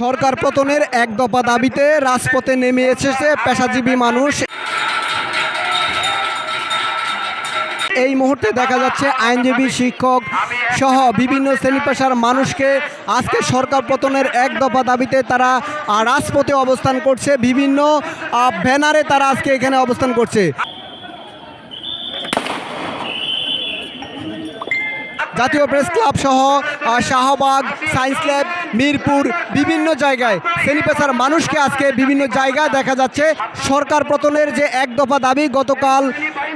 সরকার পতনের এক দফা দাবিতে রাজপথে নেমে এসেছে পেশাজীবী মানুষ। এই মুহূর্তে দেখা যাচ্ছে আইনজীবী, শিক্ষক সহ বিভিন্ন শ্রেণি পেশার মানুষকে আজকে সরকার পতনের এক দফা দাবিতে তারা রাজপথে অবস্থান করছে। বিভিন্ন ব্যানারে তারা আজকে এখানে অবস্থান করছে। জাতীয় প্রেস ক্লাব সহ শাহবাগ, সায়েন্স ল্যাব মিরপুর বিভিন্ন জায়গায় শ্রেণীপেশার মানুষকে আজকে বিভিন্ন জায়গায় দেখা যাচ্ছে। সরকার পতনের যে এক দফা দাবি গতকাল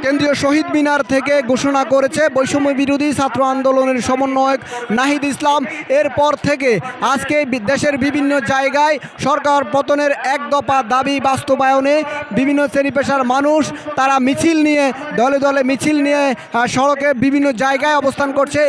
কেন্দ্রীয় শহীদ মিনার থেকে ঘোষণা করেছে। বৈষম্য বিরোধী ছাত্র আন্দোলনের সমন্বয়ক নাহিদ ইসলাম। এরপর থেকে আজকে দেশের বিভিন্ন জায়গায় সরকার পতনের এক দফা দাবি বাস্তবায়নে বিভিন্ন শ্রেণীপেশার মানুষ তারা মিছিল নিয়ে, দলে দলে মিছিল নিয়ে সড়কে বিভিন্ন জায়গায় অবস্থান করছে।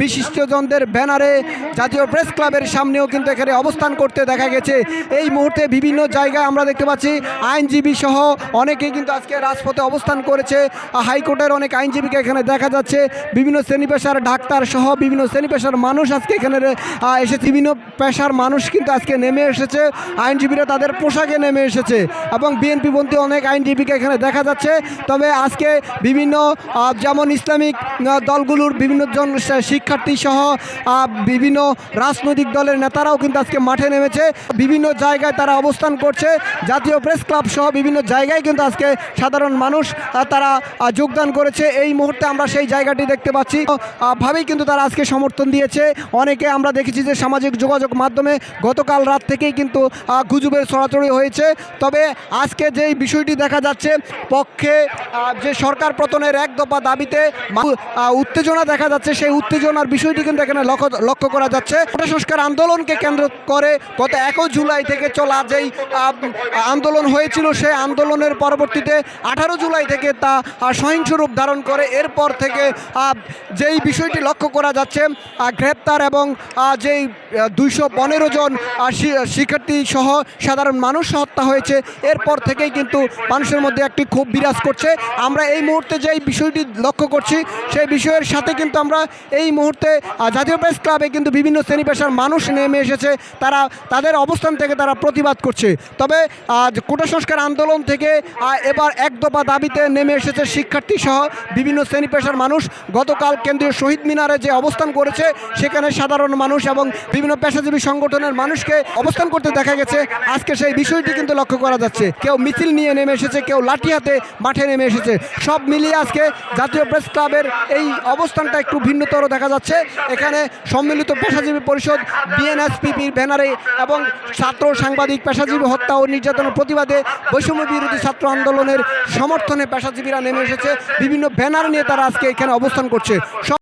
বিশিষ্টজনদের ব্যানারে জাতীয় প্রেস ক্লাবের সামনেও কিন্তু এখানে অবস্থান করতে দেখা গেছে। এই মুহূর্তে বিভিন্ন জায়গায় আমরা দেখতে পাচ্ছি আইনজীবী সহ অনেকেই কিন্তু আজকে রাজপথে অবস্থান করেছে। হাইকোর্টের অনেক আইনজীবীকে এখানে দেখা যাচ্ছে। বিভিন্ন শ্রেণি পেশার ডাক্তার সহ বিভিন্ন শ্রেণি পেশার মানুষ আজকে এখানে এসেছে। বিভিন্ন পেশার মানুষ কিন্তু আজকে নেমে এসেছে। আইনজীবীরা তাদের পোশাকে নেমে এসেছে এবং বিএনপি পন্থী অনেক আইনজীবীকে এখানে দেখা যাচ্ছে। তবে আজকে বিভিন্ন যেমন ইসলামিক দলগুলোর বিভিন্ন জন শিক্ষার্থী সহ বিভিন্ন রাজনৈতিক দলের নেতারাও কিন্তু আজকে মাঠে নেমেছে। বিভিন্ন জায়গায় তারা অবস্থান করছে। জাতীয় প্রেস ক্লাব সহ বিভিন্ন জায়গায় কিন্তু আজকে সাধারণ মানুষ তারা যোগদান করেছে। এই মুহূর্তে আমরা সেই জায়গাটি দেখতে পাচ্ছি। ভাবেই কিন্তু তারা আজকে সমর্থন দিয়েছে। অনেকে আমরা দেখেছি যে সামাজিক যোগাযোগ মাধ্যমে গতকাল রাত থেকেই কিন্তু গুজবের ছড়াছড়ি হয়েছে। তবে আজকে যেই বিষয়টি দেখা যাচ্ছে, পক্ষে যে সরকার পতনের এক দফা দাবিতে উত্তেজনা দেখা যাচ্ছে। সেই উত্তেজনার বিষয়টি কিন্তু এখানে লক্ষ্য লক্ষ্য করা যাচ্ছে। কোটা সংস্কার আন্দোলনকে কেন্দ্র করে গত একই জুলাই থেকে চলা যেই আন্দোলন হয়েছিল সেই আন্দোলনের পরবর্তীতে আঠারো জুলাই থেকে তা আহ, সহিংস রূপ ধারণ করে এরপর থেকে যেই বিষয়টি লক্ষ্য করা যাচ্ছে গ্রেপ্তার এবং যেই দুইশো পনেরো জন শিক্ষার্থী সহ সাধারণ মানুষ হত্যা হয়েছে এরপর থেকেই কিন্তু মানুষের মধ্যে একটি ক্ষোভ বিরাজ করছে। আমরা এই মুহূর্তে যেই বিষয়টি লক্ষ্য করছি সেই বিষয়ের সাথে কিন্তু আমরা এই মুহূর্তে জাতীয় প্রেস ক্লাবে কিন্তু বিভিন্ন শ্রেণি পেশার মানুষ নেমে এসেছে। তারা, তাদের অবস্থান থেকে তারা প্রতিবাদ করছে। তবে কোটা সংস্কার আন্দোলন থেকে এবার এক দফা দাবিতে নেমে এসেছে শিক্ষার্থী সহ বিভিন্ন শ্রেণি পেশার মানুষ। গতকাল কেন্দ্রীয় শহীদ মিনারে যে অবস্থান করেছে, সেখানে সাধারণ মানুষ এবং বিভিন্ন পেশাজীবী সংগঠনের মানুষকে অবস্থান করতে দেখা গেছে। আজকে সেই বিষয়টি কিন্তু লক্ষ্য করা যাচ্ছে। কেউ মিছিল নিয়ে নেমে এসেছে, কেউ লাঠি হাতে মাঠে নেমে এসেছে। সব মিলিয়ে আজকে জাতীয় প্রেস ক্লাবের এই অবস্থানটা একটু ভিন্নতর দেখা যাচ্ছে। এখানে সম্মিলিত পেশাজীবী পরিষদ বিএনএসপিপির ব্যানারে এবং ছাত্র সাংবাদিক পেশাজীবী হত্যা ও নির্যাতনের প্রতিবাদে বৈষম্য বিরোধী ছাত্র আন্দোলনের সমর্থনে পেশাজীবীরা নেমে এসেছে। বিভিন্ন ব্যানার নিয়ে তারা আজকে এখানে অবস্থান করছে।